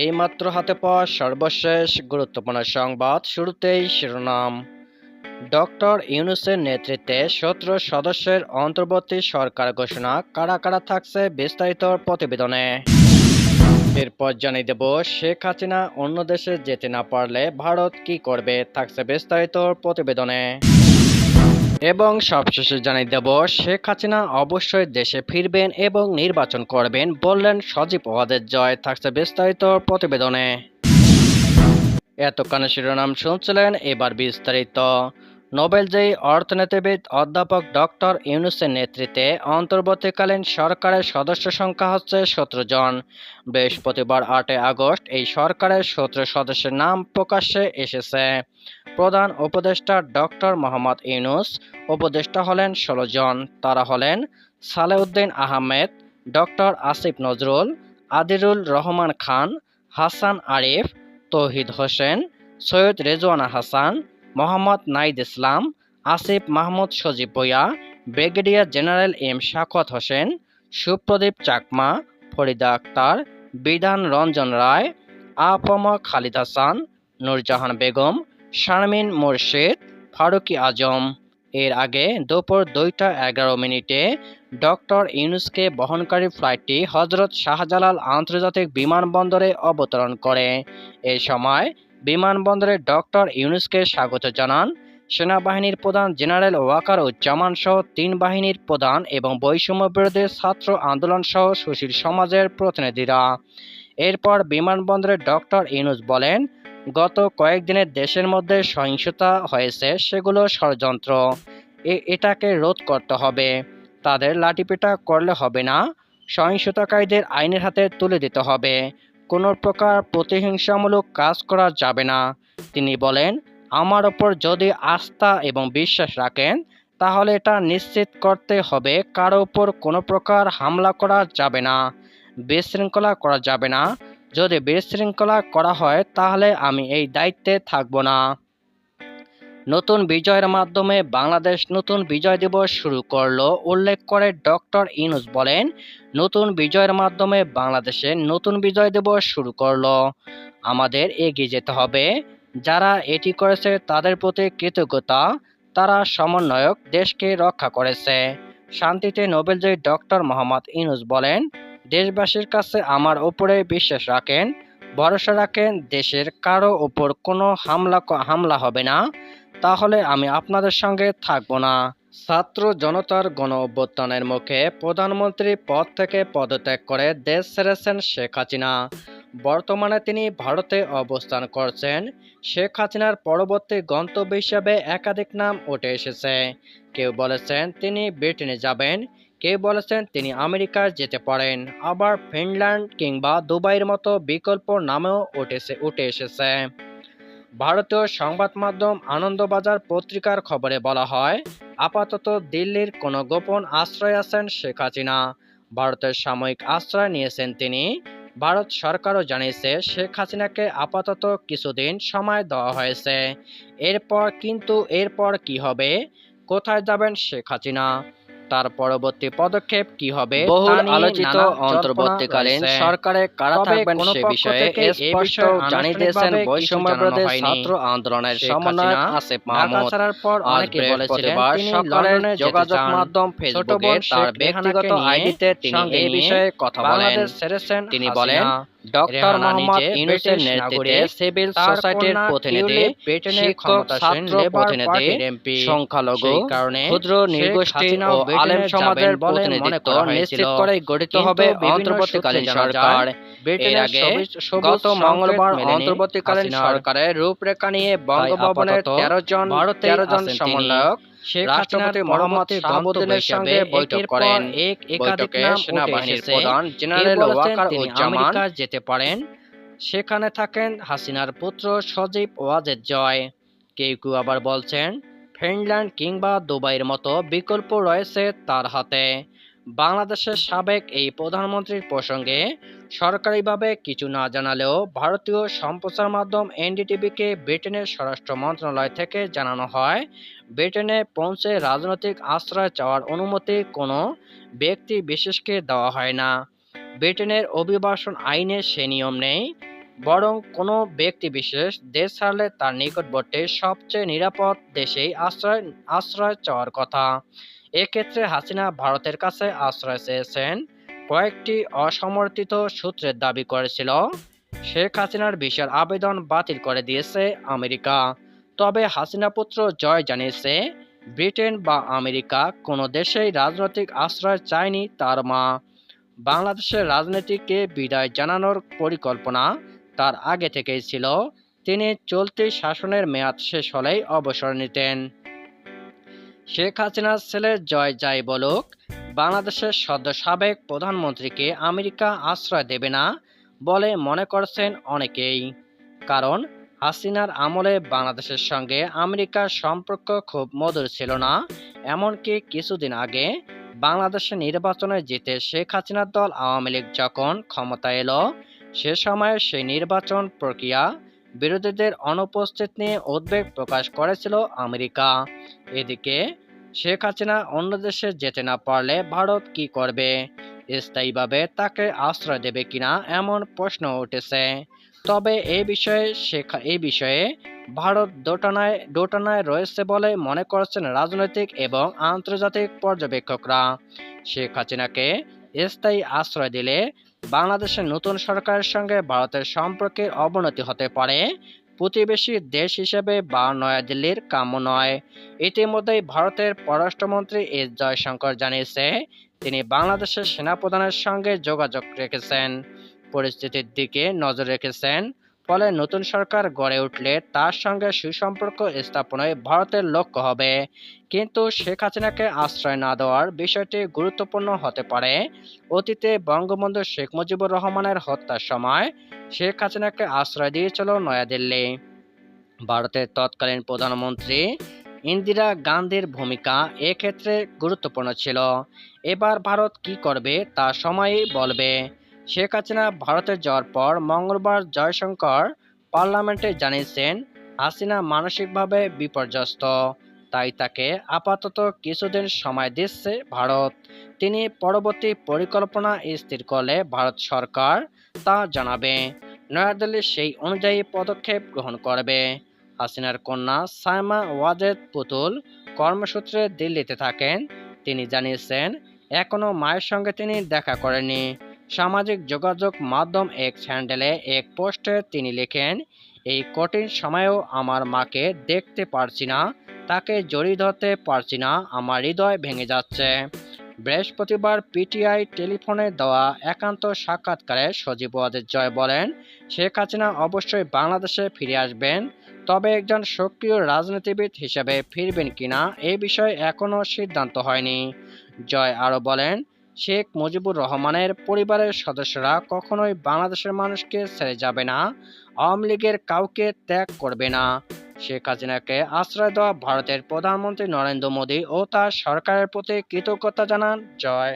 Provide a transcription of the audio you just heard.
এইমাত্র হাতে পাওয়া সর্বশেষ গুরুত্বপূর্ণ সংবাদ, শুরুতেই শিরোনাম। ডক্টর ইউনুসের নেতৃত্বে সতেরো সদস্যের অন্তর্বর্তী সরকার ঘোষণা, কারা কারা থাকছে বিস্তারিত প্রতিবেদনে। এরপর জানিয়ে দেব, শেখ হাসিনা অন্য দেশে যেতে না পারলে ভারত কি করবে, থাকছে বিস্তারিত প্রতিবেদনে। এবং সবশেষে জানিয়ে দেব, শেখ হাসিনা অবশ্যই দেশে ফিরবেন এবং নির্বাচন করবেন বললেন সজীব ওয়াদের জয়। থাকছে বিস্তারিত প্রতিবেদনে। এতক্ষণ শিরোনাম শুনছিলেন এবার বিস্তারিত। নোবেলজয়ী অর্থনীতিবিদ অধ্যাপক ডক্টর ইউনুসের নেতৃত্বে অন্তর্বর্তীকালীন সরকারের সদস্য সংখ্যা হচ্ছে সতেরো জন। বৃহস্পতিবার আটই আগস্ট এই সরকারের সতেরো সদস্যের নাম প্রকাশ্যে এসেছে। প্রধান উপদেষ্টা ডক্টর মোহাম্মদ ইউনুস, উপদেষ্টা হলেন ষোলো জন, তারা হলেন Salehuddin Ahmed, doctor Asif Nazrul, Adilur Rahman Khan, Hasan Arif, Touhid Hossain, Syed Rizwana Hasan, Mohammad Nahid Islam, Asif Mahmud Sajib Bhuiyan brigadier general M Sakhawat Hossain, Supradip Chakma, Farida Akter, বিধান রঞ্জন রায় আফম খালিদ হাসান, নূরজাহান বেগম শারমিন মোর্শেদ, ফারুকি আজম। এর আগে দুপুর দুইটা এগারো মিনিটে ডক্টর ইউনুসকে বহনকারী ফ্লাইটটি হজরত শাহজালাল আন্তর্জাতিক বিমানবন্দরে অবতরণ করে। এ সময় বিমানবন্দরে ডক্টর ইউনুসকে স্বাগত জানান সেনাবাহিনীর প্রধান জেনারেল ওয়াকার উজ্জামান সহ তিন বাহিনীর প্রধান এবং বৈষম্য বিরোধী ছাত্র আন্দোলন সহ সুশীল সমাজের প্রতিনিধিরা। এরপর বিমানবন্দরে ডক্টর ইউনুস বলেন গত কয়েকদিনের দেশের মধ্যে সহিংসতা হয়েছে সেগুলো ষড়যন্ত্র। এটাকে রোধ করতে হবে। তাদের লাঠিপেটা করলে হবে না। সহিংসতাকারীদের আইনের হাতে তুলে দিতে হবে। কোনো প্রকার প্রতিহিংসামূলক কাজ করা যাবে না। তিনি বলেন, আমার ওপর যদি আস্থা এবং বিশ্বাস রাখেন, তাহলে এটা নিশ্চিত করতে হবে কারও ওপর কোনো প্রকার হামলা করা যাবে না, বিশৃঙ্খলা করা যাবে না যদি বিশৃঙ্খলা করা হয়, তাহলে আমি এই দায়িত্বে থাকব না। নতুন বিজয়ের মাধ্যমে বাংলাদেশ নতুন বিজয় দিবস শুরু করল, উল্লেখ করে ডক্টর ইনুস বলেন, নতুন বিজয়ের মাধ্যমে বাংলাদেশে নতুন বিজয় দিবস শুরু করল। আমাদের এগিয়ে যেতে হবে। যারা এটি করেছে, তাদের প্রতি কৃতজ্ঞতা। তারা সমন্বয়ক দেশকে রক্ষা করেছে। শান্তিতে নোবেলজয়ী ডক্টর মোহাম্মদ ইনুস বলেন দেশবাসীর কাছে আমার উপরে বিশ্বাস রাখেন, ভরসা রাখেন, দেশের কারও ওপর কোনো হামলা হামলা হবে না। তাহলে আমি আপনাদের সঙ্গে থাকব না। ছাত্র জনতার গণ অভ্যুত্থানের মুখে প্রধানমন্ত্রী পদ থেকে পদত্যাগ করে দেশ ছেড়েছেন শেখ হাসিনা। বর্তমানে তিনি ভারতে অবস্থান করছেন। শেখ হাসিনার পরবর্তী গন্তব্য হিসাবে একাধিক নাম উঠে এসেছে। কেউ বলেছেন তিনি ব্রিটেনে যাবেন। কেউ বলেছেন তিনি আমেরিকায় যেতে পারেন। আবার ফিনল্যান্ড কিংবা দুবাইয়ের মতো বিকল্প নামেও উঠেছে, উঠে এসেছে। ভারতীয় সংবাদ মাধ্যম আনন্দবাজার পত্রিকার খবরে বলা হয়, আপাতত দিল্লির কোনো গোপন আশ্রয় আছেন শেখ হাসিনা। ভারতের সাময়িক আশ্রয় নিয়েছেন তিনি। ভারত সরকারও জানিয়েছে, শেখ হাসিনাকে আপাতত কিছুদিন সময় দেওয়া হয়েছে। এরপর, কিন্তু এরপর কি হবে? কোথায় যাবেন শেখ হাসিনা? তার পরবর্তী পদক্ষেপ কি হবে বহুল আলোচিত অন্তর্বর্তীকালীন সরকারে কারা থাকবেন সে বিষয়ে স্পষ্ট জানিয়ে দিয়েছেন বৈষম্য বিরোধী ছাত্র আন্দোলনের হাসিনা আসিফ মাহমুদ পর অনেকে বলেছিলেন যোগাযোগ মাধ্যম ফেসবুকে তার ব্যক্তিগত আইডিতে তিনি এই বিষয়ে কথা বলেন। তিনি বলেন ডক্টর মোহাম্মদ ইউনুসের নেতৃত্বে সিভিল সোসাইটির প্রতিনিধি শিক্ষক ছাত্র প্রতিনিধি এমপি। সংখ্যালঘু ক্ষুদ্র নির্গোষ্ঠী ও আলেম সমাজের প্রতিনিধিত্ব নিশ্চিত করে গঠিত হবে অন্তর্বর্তীকালীন সরকার। এর আগে গত মঙ্গলবার অন্তর্বর্তীকালীন সরকারের রূপরেখা নিয়ে বঙ্গভবনের তেরো জন তেরো জন সমন্বয়ক শেখ রাষ্ট্রপতি মোহাম্মদ শাহাবুদ্দিনের সঙ্গে বৈঠক করেন। এক একাধিক নাম সেনাবাহিনীর প্রধান জেনারেল ওয়াকার তিনি উজ্জামান যেতে পারেন। সেখানে থাকেন হাসিনার পুত্র সজীব ওয়াজেদ জয়। কেউ কেউ আবার বলছেন ফিনল্যান্ড কিংবা দুবাইয়ের মতো বিকল্প রয়েছে তার হাতে। বাংলাদেশের সাবেক এই প্রধানমন্ত্রীর প্রসঙ্গে সরকারিভাবে কিছু না জানালেও ভারতীয় সম্প্রচার মাধ্যম এনডিটিভিকে ব্রিটেনের স্বরাষ্ট্র মন্ত্রণালয় থেকে জানানো হয় ব্রিটেনে পৌঁছে রাজনৈতিক আশ্রয় চাওয়ার অনুমতি কোনো ব্যক্তি বিশেষকে দেওয়া হয় না। ব্রিটেনের অভিবাসন আইনে সে নিয়ম নেই, বরং কোনো ব্যক্তি বিশেষ দেশ ছাড়লে তার নিকটবর্তী সবচেয়ে নিরাপদ দেশেই আশ্রয় আশ্রয় চাওয়ার কথা। এক্ষেত্রে হাসিনা ভারতের কাছে আশ্রয় চেয়েছেন। কয়েকটি অসমর্থিত সূত্রের দাবি করেছিল, শেখ হাসিনার ভিসার আবেদন বাতিল করে দিয়েছে আমেরিকা। তবে হাসিনা পুত্র জয় জানিয়েছে, ব্রিটেন বা আমেরিকা কোনো দেশেই রাজনৈতিক আশ্রয় চায়নি তার মা। বাংলাদেশের রাজনীতিকে বিদায় জানানোর পরিকল্পনা তার আগে থেকেই ছিল। তিনি চলতি শাসনের মেয়াদ শেষ হলেই অবসর নিতেন। শেখ হাসিনার ছেলে জয় যাই বলুক, বাংলাদেশের সদ্য সাবেক প্রধানমন্ত্রীকে আমেরিকা আশ্রয় দেবে না বলে মনে করছেন অনেকেই। কারণ হাসিনার আমলে বাংলাদেশের সঙ্গে আমেরিকার সম্পর্ক খুব মধুর ছিল না। এমনকি কিছুদিন আগে বাংলাদেশের নির্বাচনে জিতে শেখ হাসিনার দল আওয়ামী লীগ যখন ক্ষমতা এলো, সে সময় সেই নির্বাচন প্রক্রিয়া বিরোধীদের অনুপস্থিত নিয়ে উদ্বেগ প্রকাশ করেছিল আমেরিকা। এদিকে শেখ হাসিনা অন্য দেশে যেতে না পারলে ভারত কি করবে? স্থায়ীভাবে তাকে আশ্রয় দেবে কিনা এমন প্রশ্ন উঠেছে। তবে এই বিষয়ে শেখা এই বিষয়ে ভারত দোটানায় দোটানায় রয়েছে বলে মনে করছেন রাজনৈতিক এবং আন্তর্জাতিক পর্যবেক্ষকরা। শেখ হাসিনাকে স্থায়ী আশ্রয় দিলে বাংলাদেশের নতুন সরকারের সঙ্গে ভারতের সম্পর্কের অবনতি হতে পারে। প্রতিবেশী দেশ হিসেবে বা নয়াদিল্লির কাম্য নয়। ইতিমধ্যেই ভারতের পররাষ্ট্রমন্ত্রী এস জয়শঙ্কর জানিয়েছে, তিনি বাংলাদেশের সেনাপ্রধানের সঙ্গে যোগাযোগ রেখেছেন। পরিস্থিতির দিকে নজর রেখেছেন। ফলে নতুন সরকার গড়ে উঠলে তার সঙ্গে সুসম্পর্ক স্থাপনে ভারতের লক্ষ্য হবে। কিন্তু শেখ হাসিনাকে আশ্রয় না দেওয়ার বিষয়টি গুরুত্বপূর্ণ হতে পারে। অতীতে বঙ্গবন্ধু শেখ মুজিবুর রহমানের হত্যার সময় শেখ হাসিনাকে আশ্রয় দিয়েছিল নয়াদিল্লি। ভারতের তৎকালীন প্রধানমন্ত্রী ইন্দিরা গান্ধীর ভূমিকা এক্ষেত্রে গুরুত্বপূর্ণ ছিল। এবার ভারত কি করবে তা সময়ই বলবে। শেখ হাসিনা ভারতে যাওয়ার পর মঙ্গলবার জয়শঙ্কর পার্লামেন্টে জানিয়েছেন, হাসিনা মানসিকভাবে বিপর্যস্ত। তাই তাকে আপাতত কিছুদিন সময় দিচ্ছে ভারত। তিনি পরবর্তী পরিকল্পনা স্থির করলে ভারত সরকার তা জানাবে। নয়াদিল্লি সেই অনুযায়ী পদক্ষেপ গ্রহণ করবে। হাসিনার কন্যা সাইমা ওয়াজেদ পুতুল কর্মসূত্রে দিল্লিতে থাকেন। তিনি জানিয়েছেন এখনও মায়ের সঙ্গে তিনি দেখা করেননি। সামাজিক যোগাযোগ মাধ্যম এক স্যান্ডেলে এক পোস্টে তিনি লেখেন, এই কঠিন সময়েও আমার মাকে দেখতে পারছি না, তাকে জড়িয়ে ধরতে পারছি না, আমার হৃদয় ভেঙে যাচ্ছে। বৃহস্পতিবার পিটিআই টেলিফোনে দেওয়া একান্ত সাক্ষাৎকারে সজীব জয় বলেন, শেখ হাসিনা অবশ্যই বাংলাদেশে ফিরে আসবেন, তবে একজন সক্রিয় রাজনীতিবিদ হিসেবে ফিরবেন কিনা এই বিষয়ে এখনও সিদ্ধান্ত হয়নি। জয় আরও বলেন শেখ মুজিবুর রহমানের পরিবারের সদস্যরা কখনোই বাংলাদেশের মানুষকে ছেড়ে যাবে না, আওয়ামী লীগের কাউকে ত্যাগ করবে না। শেখ হাসিনাকে আশ্রয় দেওয়া ভারতের প্রধানমন্ত্রী নরেন্দ্র মোদী ও তার সরকারের প্রতি কৃতজ্ঞতা জানান জয়।